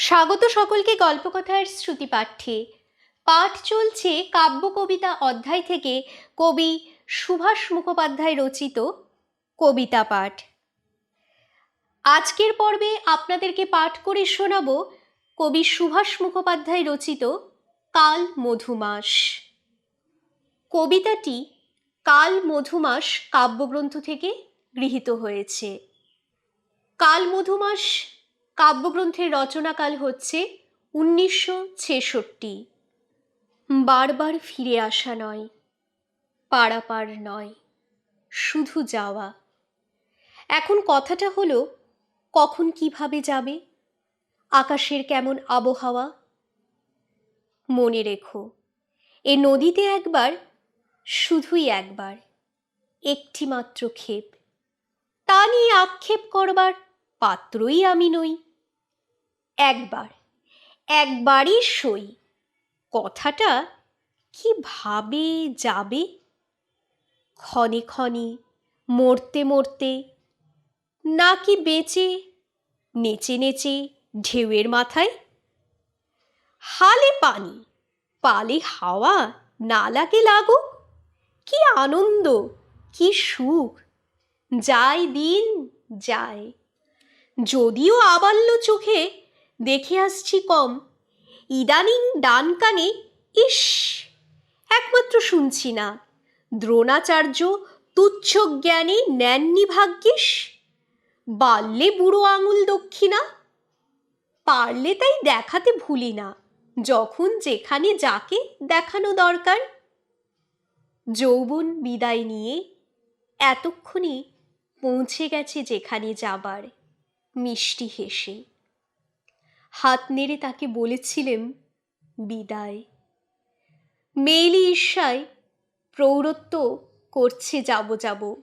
স্বাগত সকলকে গল্পকথার শ্রুতি পাঠ্যে পাঠ চলছে কাব্য কবিতা অধ্যায় থেকে কবি সুভাষ মুখোপাধ্যায় রচিত কবিতা পাঠ। আজকের পর্বে আপনাদেরকে পাঠ করে শোনাব কবি সুভাষ মুখোপাধ্যায় রচিত কাল মধুমাস। কবিতাটি কাল মধুমাস কাব্যগ্রন্থ থেকে গৃহীত হয়েছে। কাল মধুমাস কাব্যগ্রন্থের রচনাকাল হচ্ছে উনিশশো ছেষট্টি। বারবার ফিরে আসা নয়, পারাপার নয়, শুধু যাওয়া। এখন কথাটা হলো, কখন কীভাবে যাবে? আকাশের কেমন আবহাওয়া? মনে রেখো, এ নদীতে একবার, শুধুই একবার একটি মাত্র ক্ষেপ। তা নিয়ে আক্ষেপ করবার পাত্রই আমি নই। একবার, একবারই সই। কথাটা কি ভাবে যাবে? ক্ষণে ক্ষণে মরতে মরতে নাকি বেঁচে, নেচে নেচে ঢেউয়ের মাথায়? হালে পানি, পালে হাওয়া না লাগে লাগুক? কি আনন্দ, কি সুখ? যায় দিন যায়। যদিও আবাল্য চোখে দেখে আসছি কম। ইদানিং ডান কানে ইস একমাত্র শুনছি না। দ্রোণাচার্য তুচ্ছ জ্ঞানে নেননি ভাগ্যিস। বাড়লে বুড়ো আঙুল দক্ষিণা, পারলে তাই দেখাতে ভুলি না। যখন যেখানে যাকে দেখানো দরকার। যৌবন বিদায় নিয়ে এতক্ষণে পৌঁছে গেছে যেখানে যাবার। মিষ্টি হেসে হাত নেড়ে তাকে বলেছিলেন বিদায়। মেইলি ঈর্ষায় প্রৌরত্ব করছে যাব যাব।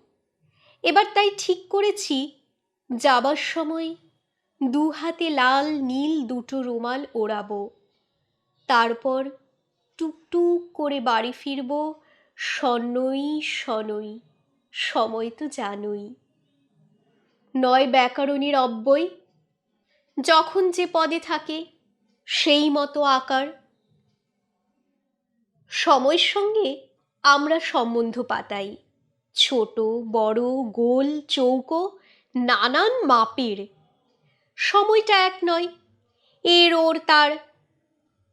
এবার তাই ঠিক করেছি, যাবার সময় দু হাতে লাল নীল দুটো রুমাল ওড়াবো। তারপর টুকটুক করে বাড়ি ফিরব, সনই সনই, সময় তো জানোই। নয় ব্যাকরণের অব্যয় যখন যে পদে থাকে, সেই মতো আকার। সময়ের সঙ্গে আমরা সম্বন্ধ পাতাই। ছোট, বড়, গোল, চৌকো, নানান মাপের। সময়টা এক নয়। এর ওর তার।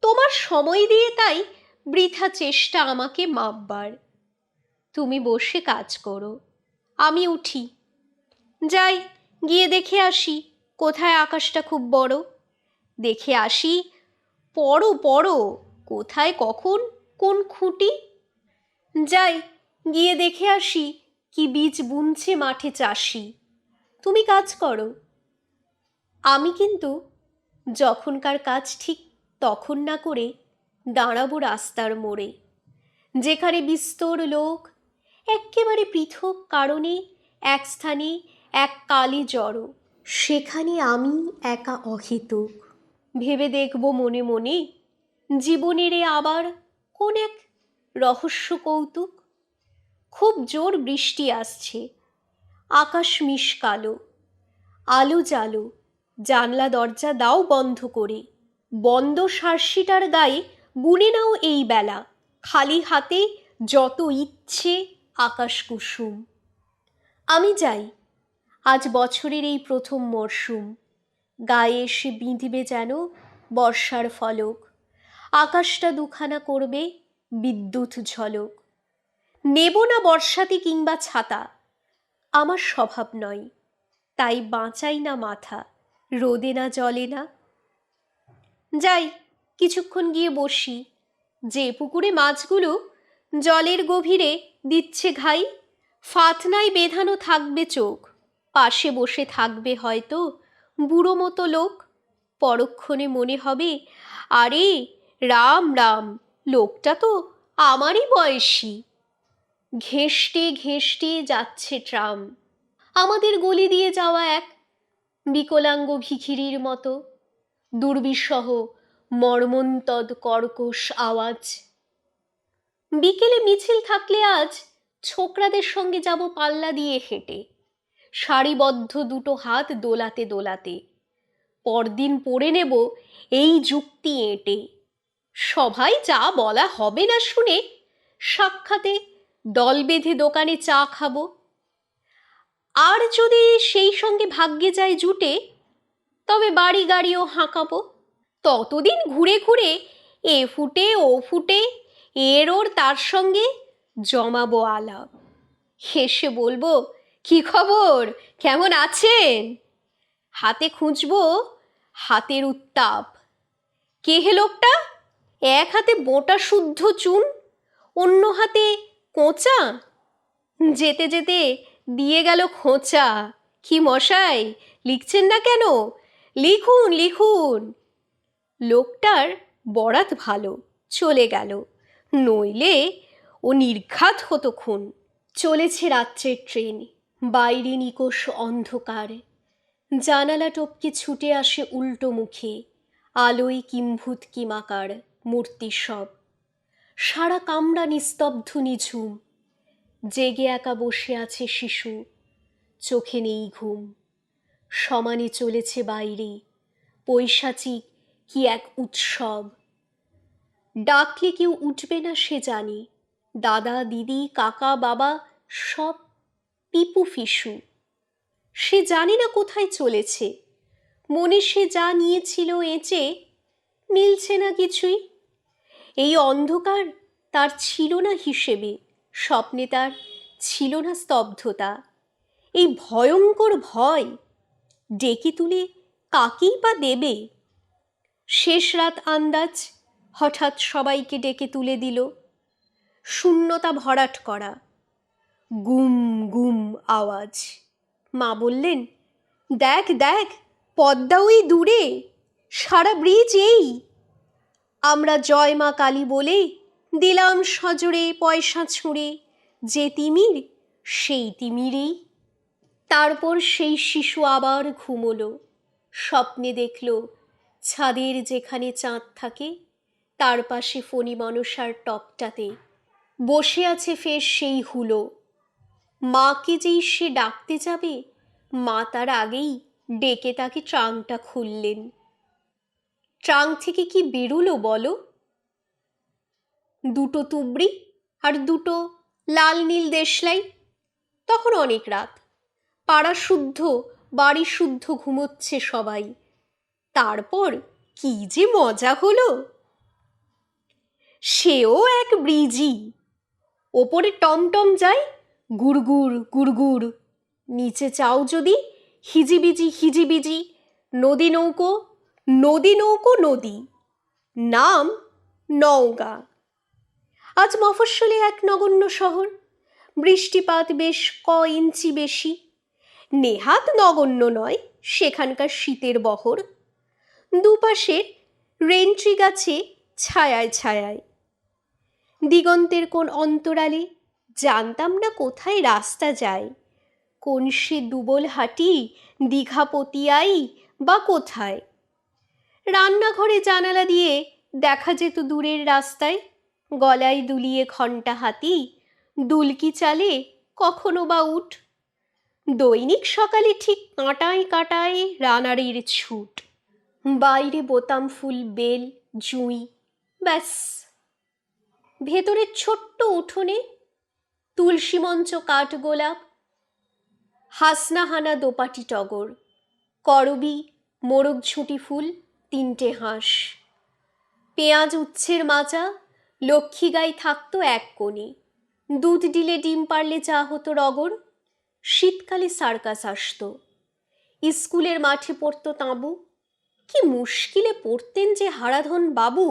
তোমার সময় দিয়ে তাই বৃথা চেষ্টা আমাকে মাপবার। তুমি বসে কাজ করো। আমি উঠি। যাই, গিয়ে দেখে আসি। কোথায় আকাশটা খুব বড়? দেখে আসি। পড়ো পড়ো। কোথায়, কখন, কোন খুঁটি? যাই, গিয়ে দেখে আসি কি বীজ বুনছে মাঠে চাষি। তুমি কাজ করো। আমি কিন্তু যখনকার কাজ ঠিক তখন না করে দাঁড়াবো রাস্তার মোড়ে। যেখানে বিস্তর লোক, এক্কেবারে পৃথক কারণে এক স্থানে এক কালে জড়ো। সেখানে আমি একা অহেতুক। ভেবে দেখব মনে মনে, জীবনের আবার কোন এক রহস্য কৌতুক? খুব জোর বৃষ্টি আসছে, আকাশ মিশ কালো আলো জালো, জানলা দরজা দাও বন্ধ করে, বন্ধ সার্সিটার গায়ে বুনে নাও এই বেলা, খালি হাতে যত ইচ্ছে আকাশ কুসুম আমি যাই আজ বছরের এই প্রথম মরশুম। গায়ে এসে বিঁধবে যেন বর্ষার ফলক। আকাশটা দুখানা করবে বিদ্যুৎ ঝলক। নেব না বর্ষাতে কিংবা ছাতা। আমার স্বভাব নয়। তাই বাঁচাই না মাথা। রোদে না জলে না। যাই, কিছুক্ষণ গিয়ে বসি। যে পুকুরে মাছগুলো জলের গভীরে দিচ্ছে ঘাই, ফাতনায় বেঁধানো থাকবে চোখ। পাশে বসে থাকবে হয়তো। বুড়ো মতো লোক। পরক্ষণে মনে হবে, আরে, রাম রাম, লোকটা তো আমারই বয়সী। ঘেঁষটে ঘেঁষটে যাচ্ছে ট্রাম। আমাদের গলি দিয়ে যাওয়া এক বিকলাঙ্গ ভিখিরির মতো। দুর্বিষহ, মর্মন্তদ কর্কশ আওয়াজ। বিকেলে মিছিল থাকলে আজ ছোকরাদের সঙ্গে যাব পাল্লা দিয়ে হেঁটে। সারিবদ্ধ দুটো হাত দোলাতে দোলাতে। পরদিন পড়ে নেব এই যুক্তি এঁটে। সভায় যা বলা হবে না শুনে সাক্ষাতে দল বেঁধে দোকানে চা খাব। আর যদি সেই সঙ্গে ভাগ্যে যায় জুটে, তবে বাড়ি গাড়িও হাঁকাবো। ততদিন ঘুরে ঘুরে এ ফুটে ও ফুটে এর ওর তার সঙ্গে জমাবো আলাপ। হেসে বলব কি খবর? কেমন আছেন? হাতে খুঁজবো, হাতের উত্তাপ। কে হে লোকটা? এক হাতে বোটা শুদ্ধ চুন, অন্য হাতে কোঁচা? যেতে যেতে দিয়ে গেল খোঁচা। কি মশাই, লিখছেন না কেন? লিখুন লিখুন। লোকটার বরাত ভালো, চলে গেল। নইলে ও নির্ঘাত হতো খুন চলেছে রাত্রের ট্রেন। বাইরে নিকোষ অন্ধকার। জানালা টপকে ছুটে আসে উল্টো মুখে, আলোয় কিম্ভূত কিমাকার মূর্তি সব। সারা কামড়া নিস্তব্ধ নিঝুম, জেগে একা বসে আছে শিশু, চোখে নেই ঘুম। সমানে চলেছে বাইরে, পৈশাচিক কি এক উৎসব। ডাকলে কেউ উঠবে না সে জানি, দাদা, দিদি, কাকা, বাবা, সব পিপু ফিসু। সে জানে না কোথায় চলেছে। মনে সে যা নিয়েছিল এঁচে মিলছে না কিছুই। এই অন্ধকার তার ছিল না হিসেবে, স্বপ্নে তার ছিল না স্তব্ধতা। এই ভয়ঙ্কর ভয় ডেকে তুলে কাকেই বা দেবে? শেষ রাত আন্দাজ হঠাৎ সবাইকে ডেকে তুলে দিল। শূন্যতা ভরাট করা। গুম গুম আওয়াজ। মা বললেন, দেখ দেখ, পদ্মা ওই দূরে, সারা ব্রিজ এই। আমরা জয় মা কালী বলে দিলাম সজোরে পয়সা ছুঁড়ে, যে তিমির, সেই তিমিরেই। তারপর সেই শিশু আবার ঘুমোলো, স্বপ্নে দেখল ছাদের যেখানে চাঁদ থাকে, তার পাশে ফণি মনসার টপটাতে। বসে আছে ফের সেই হুলো। মাকে যেই সে ডাকতে যাবে, মা তার আগেই ডেকে তাকে ট্রাংটা খুললেন। ট্রাং থেকে কি বেরুলো বলো? দুটো তুবড়ি আর দুটো লাল নীল দেশলাই, তখন অনেক রাত। পাড়া শুদ্ধ, বাড়ি শুদ্ধ ঘুমোচ্ছে সবাই। তারপর কি যে মজা হলো! সেও এক ব্রিজি। ওপরে টমটম যায় গুড়গুড় গুড়গুড়। নিচে চাও যদি? হিজিবিজি হিজিবিজি। নদী নৌকো নদী নৌকো, নদী। নাম নওগাঁ। আজ মফস্বলে এক নগণ্য শহর। বৃষ্টিপাত বেশ ক ইঞ্চি বেশি। নেহাত নগণ্য নয় সেখানকার শীতের বহর। দুপাশের রেন্ট্রি গাছে ছায়ায় ছায়ায়। দিগন্তের কোন অন্তরালে জানতাম না কোথায় রাস্তা যায়। কোন সে দুবল হাঁটি, দীঘা পতিয়াই বা কোথায়? রান্নাঘরে জানালা দিয়ে দেখা যেত দূরের রাস্তায়। গলায় দুলিয়ে ঘণ্টা হাতি, দুলকি চালে কখনো বা উঠ। দৈনিক সকালে ঠিক কাঁটায় কাঁটায় রানারের ছুট। বাইরে বোতাম ফুল, বেল, জুঁই, ব্যাস। ভেতরের ছোট্ট উঠোনে তুলসী মঞ্চ কাঠগোলাপ হাসনাহানা দোপাটি টগর, করবি, মোরগ ঝুঁটি ফুল, তিনটে হাঁস। পেঁয়াজ উচ্ছের মাচা, লক্ষ্মী গাই থাকতো এক কোণে। দুধ ডিলে ডিম পারলে চা হতো রগর, শীতকালে সার্কাস আসতো। স্কুলের মাঠে পড়তো তাঁবু। কি মুশকিলে পড়তেন যে হারাধন বাবু।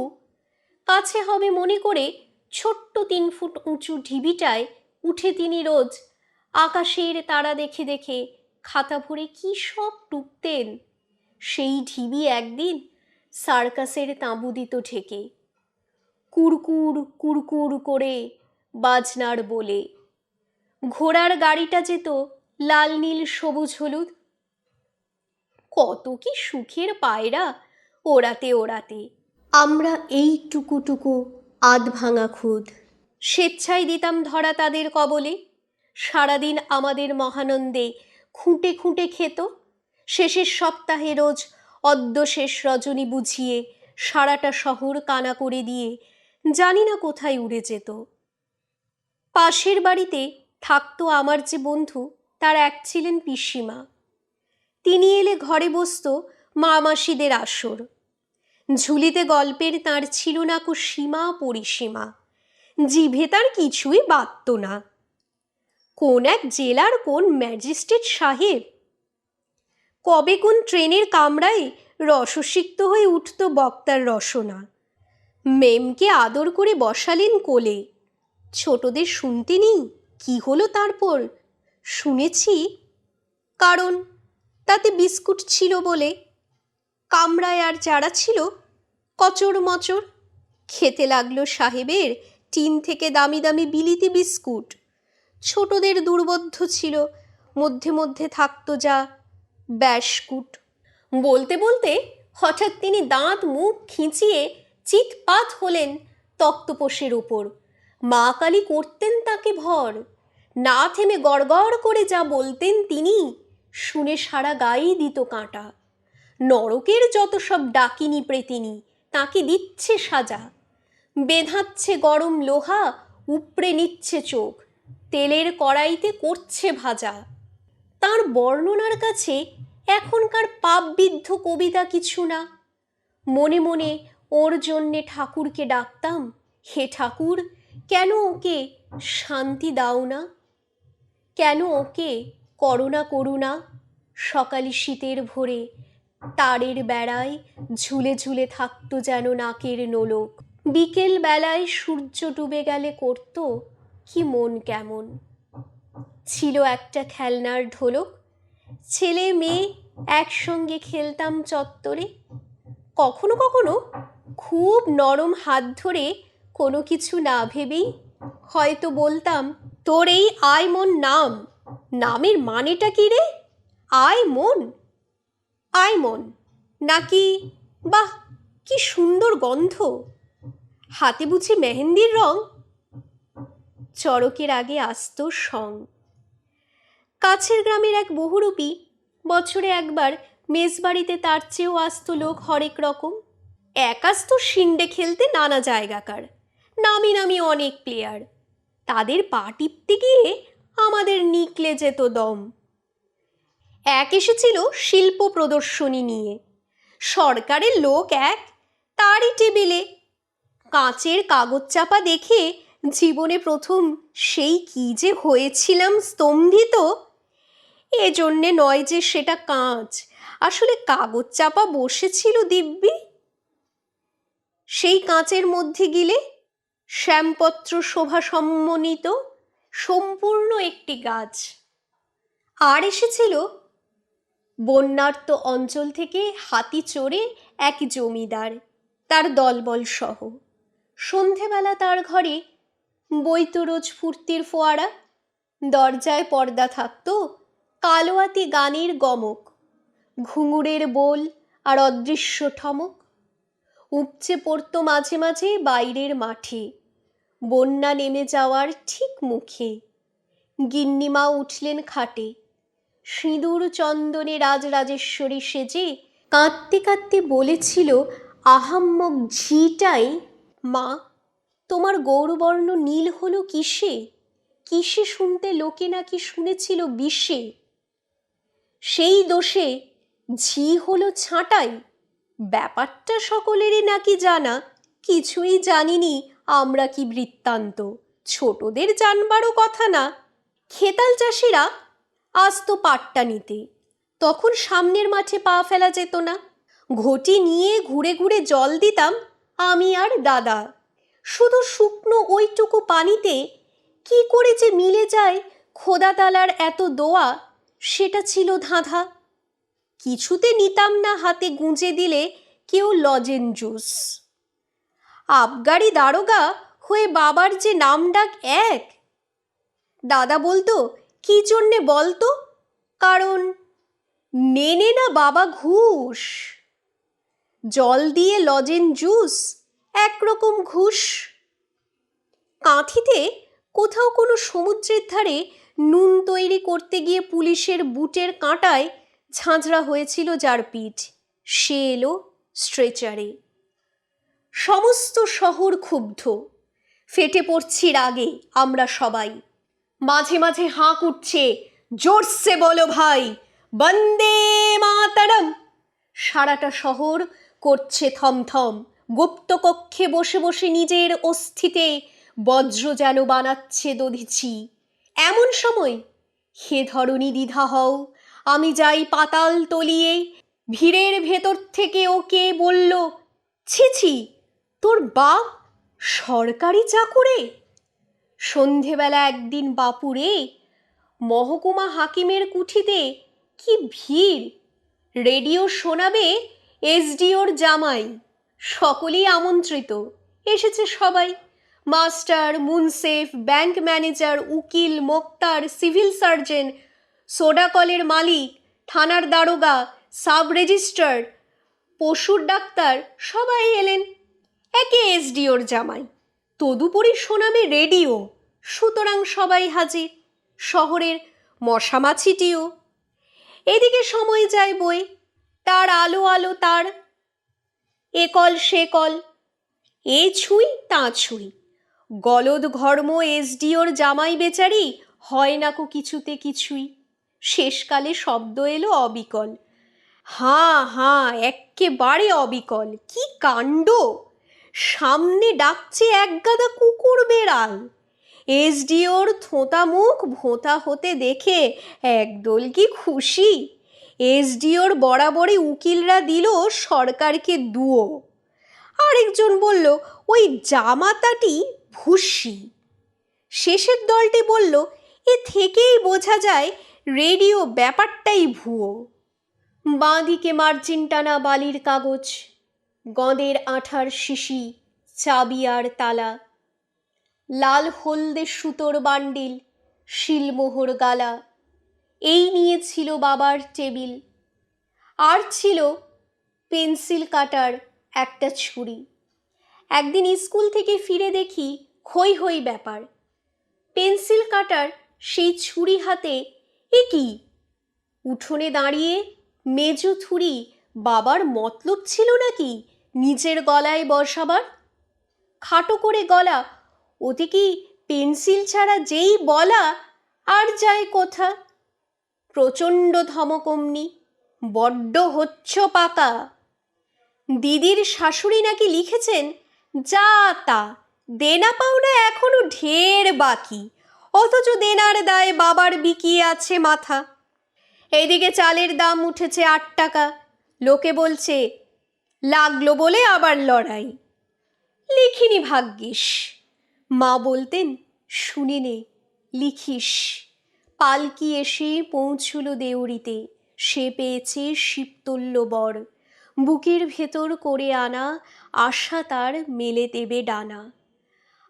কাছে হবে মনে করে ছোট্ট তিন ফুট উঁচু ঢিবিটায় উঠে তিনি রোজ আকাশের তারা দেখে দেখে খাতা ভরে কি সব টুকতেন। সেই ঢিবি একদিন সার্কাসের তাঁবু দিত ঢেকে। কুরকুর কুরকুর করে বাজনার বলে। ঘোড়ার গাড়িটা যেত লাল, নীল, সবুজ, হলুদ। কত কি সুখের পায়রা ওড়াতে ওড়াতে। আমরা এই টুকুটুকু আধ ভাঙা খুদ। স্বেচ্ছায় দিতাম ধরা তাদের কবলে। সারাদিন আমাদের মহানন্দে খুঁটে খুঁটে খেত। শেষের সপ্তাহে রোজ অদ্য শেষ রজনী বুঝিয়ে সারাটা শহর কানা করে দিয়ে জানি না কোথায় উড়ে যেত। পাশের বাড়িতে থাকতো আমার যে বন্ধু, তার এক ছিলেন পিসিমা। তিনি এলে ঘরে বসতো মা মাসিদের আসর। ঝুলিতে গল্পের তার ছিল না কো সীমা পরিসীমা। জিভে তার কিছুই বাঁধত না। কোন এক জেলার কোন ম্যাজিস্ট্রেট সাহেব? কবে কোন ট্রেনের কামরায় রসসিক্ত হয়ে উঠত বক্তার রসনা? মেমকে আদর করে বসালেন কোলে। ছোটদের শুনতে নেই, কি হলো তারপর? শুনেছি, কারণ তাতে বিস্কুট ছিল বলে। কামরায় আর যারা ছিল কচর মচর খেতে লাগল সাহেবের টিন থেকে দামি দামি বিলিতি বিস্কুট। ছোটদের দুর্বোধ্য ছিল, মধ্যে মধ্যে থাকতো যা ব্যাসকুট। বলতে বলতে হঠাৎ তিনি দাঁত মুখ খিঁচিয়ে চিৎপাত হলেন তক্তপোষের ওপর মা কালী করতেন তাকে ভর। না থেমে গড়গড় করে যা বলতেন তিনি, শুনে সারা গায়েই দিত কাঁটা। নরকের যত সব ডাকিনি প্রেতিনি, তাকে দিচ্ছে সাজা। বেধাচ্ছে গরম লোহা, উপড়ে নিচ্ছে চোখ। তেলের কড়াইতে করছে ভাজা। তার বর্ণনার কাছে এখনকার পাপবিদ্ধ কবিতা কিছু না। মনে মনে ওর জন্যে ঠাকুরকে ডাকতাম, হে ঠাকুর, কেন ওকে শান্তি দাও না? কেন ওকে করুণা করুণা সকালে শীতের ভোরে তারের বেড়ায় ঝুলে ঝুলে থাকতো যেন নাকের নোলক। বিকেল বেলায় সূর্য ডুবে গেলে করত কি মন কেমন। ছিল একটা খেলনার ঢোলক, ছেলে মেয়ে একসঙ্গে খেলতাম চত্বরে। কখনো কখনো খুব নরম হাত ধরে কোনো কিছু না ভেবেই হয়তো বলতাম, তোর এই আয় মন নাম, নামের মানেটা কি রে? আয় মন আয় মন। নাকি, বাহ, কি সুন্দর গন্ধ। হাতে বুঝি মেহেন্দির রং? চড়কের আগে আসতো সং। কাছের গ্রামের এক বহুরূপী বছরে একবার মেজবাড়িতে তার চেয়েও আসতো লোক হরেক রকম। এক আসতো শিন্ডে খেলতে নানা জায়গাকার, নামি নামি অনেক প্লেয়ার তাদের পা টিপতে গিয়ে আমাদের নিকলে যেত দম। এক এসেছিল শিল্প প্রদর্শনী নিয়ে। সরকারের লোক এক, তারই টেবিলে কাঁচের কাগজ চাপা দেখে জীবনে প্রথম সেই কি যে হয়েছিলাম স্তম্ভিত? এজন্যে নয় যে সেটা কাঁচ। আসলে কাগজ চাপা বসেছিল দিব্যি। সেই কাঁচের মধ্যে গিলে শ্যামপত্র শোভা সম্মনিত সম্পূর্ণ একটি গাছ। আর এসেছিল বন্যার্ত অঞ্চল থেকে হাতি চড়ে এক জমিদার, তার দলবল সহ সন্ধেবেলা তার ঘরে বইতো রোজ ফুর্তির ফোয়ারা, দরজায় পর্দা থাকতো কালোয়াতি গানের গমক, ঘুঙুরের বোল আর অদৃশ্য ঠমক। উপচে পড়তো মাঝে মাঝে বাইরের মাঠে, বন্যা নেমে যাওয়ার ঠিক মুখে। গিন্নিমা উঠলেন খাটে, সিঁদুর চন্দনে রাজরাজেশ্বরী সেজে কাঁদতে কাঁদতে বলেছিল, আহাম্মক ঝিটাই মা, তোমার গৌরবর্ণ নীল হলো কিসে? কিসে শুনতে লোকে নাকি শুনেছিল বিষে? সেই দোষে ঝি হলো ছাঁটাই। ব্যাপারটা সকলেরই নাকি জানা। কিছুই জানিনি আমরা কি বৃত্তান্ত। ছোটদের জানবারও কথা না। খেতাল চাষিরা আসতো পাট্টা নিতে। তখন সামনের মাঠে পা ফেলা যেত না। ঘটি নিয়ে ঘুরে ঘুরে জল দিতাম আমি আর দাদা। শুধু শুকনো ওইটুকু পানিতে কি করে যে মিলে যায় খোদাতালার এত দোয়া, সেটা ছিল ধাঁধা। কিছুতে নিতাম না হাতে গুঁজে দিলে কেউ লজেন জুস। আবগারি দারোগা হয়ে বাবার যে নাম ডাক এক। দাদা বলতো, কি জন্যে বলতো? কারণ নেনে না বাবা ঘুষ। জল দিয়ে লজেন জুস, একরকম ঘুষ। কাঁথিতে কোথাও কোনো সমুদ্রের ধারে নুন তৈরি করতে গিয়ে পুলিশের বুটের কাঁটায় ঝাঁঝরা হয়েছিল যার পিঠ। সে এলো স্ট্রেচারে। সমস্ত শহর ক্ষুব্ধ। ফেটে পড়ছি রাগে আমরা সবাই। মাঝে মাঝে হাঁক উঠছে, জোরসে বলো ভাই, বন্দে মাতারম! সারাটা শহর করছে থমথম। গুপ্ত কক্ষে বসে বসে নিজের অস্থিতে বজ্র যেন বানাচ্ছে দধিছি এমন সময়, হে ধরণী দ্বিধা হও, আমি যাই পাতাল তলিয়ে। ভিড়ের ভেতর থেকে ওকে বলল ছি, তোর বাপ সরকারি চাকুরে? সন্ধেবেলা একদিন বাপুরে মহকুমা হাকিমের কুঠিতে কি ভিড়? রেডিও শোনাবে এসডিওর জামাই। সকলেই আমন্ত্রিত। এসেছে সবাই। মাস্টার, মুনসেফ, ব্যাংক ম্যানেজার, উকিল, মোক্তার, সিভিল সার্জন, সোডা কলের মালিক, থানার দারোগা, সাব রেজিস্ট্রার, পশুর ডাক্তার, সবাই এলেন। একে এসডিওর জামাই। তদুপরি শোনাবে রেডিও। সুতরাং সবাই হাজির। শহরের মশামাছিটিও। এদিকে সময় যায় বই। তার আলো আলো তার। এ কল সে কল, এ ছুঁই তা ছুঁই। গলদ ঘর্ম এসডিওর জামাই বেচারি, হয় না কো কিছুতে কিছুই। শেষকালে শব্দ এলো অবিকল। হাঁ হাঁ, এক্কেবারে অবিকল, কি কাণ্ড! সামনে ডাকছে একগাদা কুকুর বেড়াল। এসডিওর থোঁতা মুখ ভোঁতা হতে দেখে একদল কি খুশি। এসডিওর বরাবরই উকিলরা দিল সরকারকে দুও আরেকজন বলল, ওই জামাতাটি ভুসি। শেষের দলটি বলল, এ থেকেই বোঝা যায় রেডিও ব্যাপারটাই ভুয়ো। বাঁদিকে মার্জিন টানা বালির কাগজ, গঁদের আঠার শিশি, চাবি আর তালা, লাল হলদে সুতোর বান্ডিল, শিলমোহর গালা। এই নিয়ে ছিল বাবার টেবিল। আর ছিল পেন্সিল কাটার একটা ছুরি। একদিন স্কুল থেকে ফিরে দেখি খই হই ব্যাপার। পেন্সিল কাটার সেই ছুরি হাতে এ কি? উঠোনে দাঁড়িয়ে মেজো থুরি বাবার মতলব ছিল নাকি নিজের গলায় বসাবার? খাটো করে গলা, ওতে কি পেন্সিল ছাড়া যেই বলা আর যায় কোথা? প্রচণ্ড ধমকমনি, বড্ড হচ্ছ পাকা দিদির শাশুড়ি নাকি লিখেছেন, যা তা, দেনা পাওনা এখনও ঢের বাকি, অথচ দেনার দায় বাবার বিকিয়ে আছে মাথা। এদিকে চালের দাম উঠেছে আট টাকা, লোকে বলছে, লাগল বলে আবার লড়াই। লিখিনি ভাগ্যিস, মা বলতেন, শুনে নে, লিখিস। পালকি এসে পৌঁছল দেউরিতে। সে পেয়েছে শিবতুল্য বর। বুকের ভেতর করে আনা আশা তার মেলে দেবে ডানা।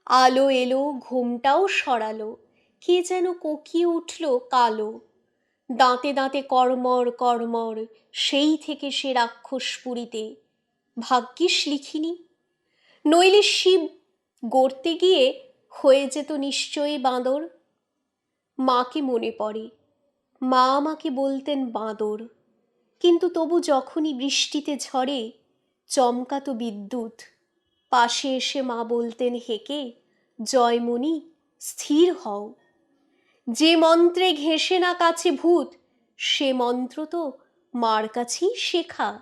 আলো এলো, ঘুমটাও সরালো। কে যেন কোকিয়ে উঠল কালো। দাঁতে দাঁতে কর্মর কর্মর সেই থেকে সে রাক্ষস পুরীতে। ভাগ্যিস লিখিনি। নইলে শিব গড়তে গিয়ে হয়ে যেত নিশ্চয়ই বাঁদর। মাকে মনে পড়ে। মা আমাকে বলতেন বাঁদর। কিন্তু তবু যখনই বৃষ্টিতে ঝড়ে চমকাতো বিদ্যুৎ। পাশে এসে মা বলতেন হেকে জয়মণি, স্থির হও। যে মন্ত্রে ঘেঁষে না কাছে ভূত, সে মন্ত্র তো মার কাছেই শেখা।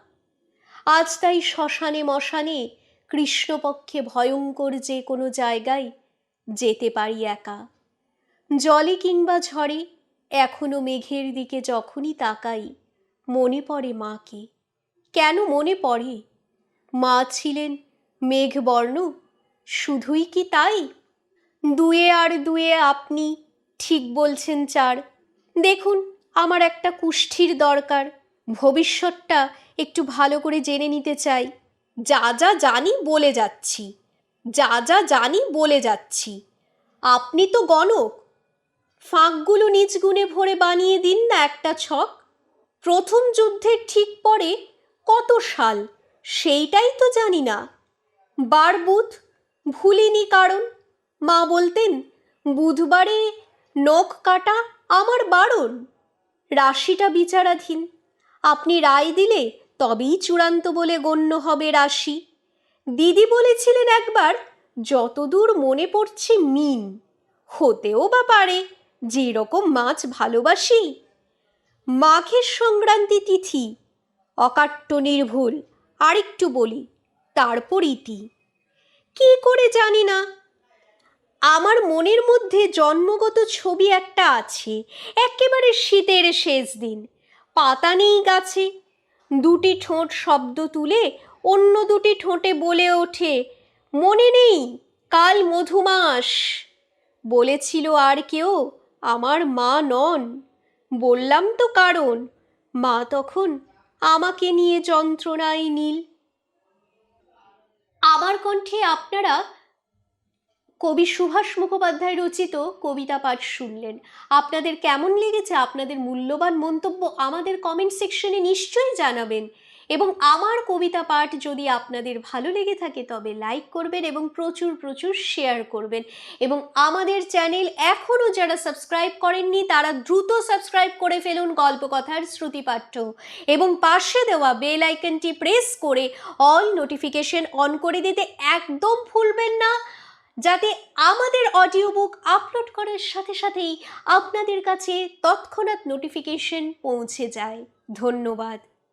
আজ তাই শ্মশানে মশানে, কৃষ্ণপক্ষে ভয়ঙ্কর যে কোনো জায়গায় যেতে পারি একা। জলে কিংবা ঝড়ে, এখনও মেঘের দিকে যখনই তাকাই, মনে পড়ে মাকে। কেন মনে পড়ে? মা ছিলেন মেঘবর্ণ, শুধুই কি তাই? দুয়ে আর দুয়ে আপনি ঠিক বলছেন চার। দেখুন, আমার একটা কুষ্ঠির দরকার, ভবিষ্যৎটা একটু ভালো করে জেনে নিতে চাই। যা যা জানি বলে যাচ্ছি, যা যা জানি বলে যাচ্ছি। আপনি তো গণক ফাঁকগুলো নিজ গুণে ভরে বানিয়ে দিন না একটা ছক। প্রথম যুদ্ধের ঠিক পরে কত সাল, সেইটাই তো জানি না। বার বুধ ভুলিনি কারণ, মা বলতেন, বুধবারে নখ কাটা আমার বারণ। রাশিটা বিচারাধীন, আপনি রায় দিলে তবেই চূড়ান্ত বলে গণ্য হবে রাশি। দিদি বলেছিলেন একবার, যতদূর মনে পড়ছে মিন, হতেও বা পারে। যে রকম মাছ ভালোবাসি। মাঘের সংক্রান্তি তিথি, অকাট্য নির্ভুল, আরেকটু বলি, তারপর ইতি। কি করে জানি না। আমার মনের মধ্যে জন্মগত ছবি একটা আছে, একেবারে শীতের শেষ দিন। পাতা নেই গাছে, দুটি ঠোঁট শব্দ তুলে অন্য দুটি ঠোঁটে বলে ওঠে, মনে নেই, কাল মধুমাস। বলেছিল আর কেউ আমার মা নন। বললাম তো কারণ। মা তখন আমাকে নিয়ে যন্ত্রণায় নীল। আমার কণ্ঠে আপনারা কবি সুভাষ মুখোপাধ্যায় রচিত কবিতা পাঠ শুনলেন। আপনাদের কেমন লেগেছে? আপনাদের মূল্যবান মন্তব্য আমাদের কমেন্ট সেকশনে নিশ্চয়ই জানাবেন। এবং আমার কবিতা পাঠ যদি আপনাদের ভালো লেগে থাকে, তবে লাইক করবেন এবং প্রচুর প্রচুর শেয়ার করবেন। এবং আমাদের চ্যানেল এখনও যারা সাবস্ক্রাইব করেননি, তারা দ্রুত সাবস্ক্রাইব করে ফেলুন গল্পকথার শ্রুতিপাঠ্য। এবং পাশে দেওয়া বেল আইকনটি প্রেস করে অল নোটিফিকেশন অন করে দিতে একদম ভুলবেন না, যাতে আমাদের অডিও বুক আপলোড করার সাথে সাথেই আপনাদের কাছে তৎক্ষণাৎ নোটিফিকেশন পৌঁছে যায়। ধন্যবাদ।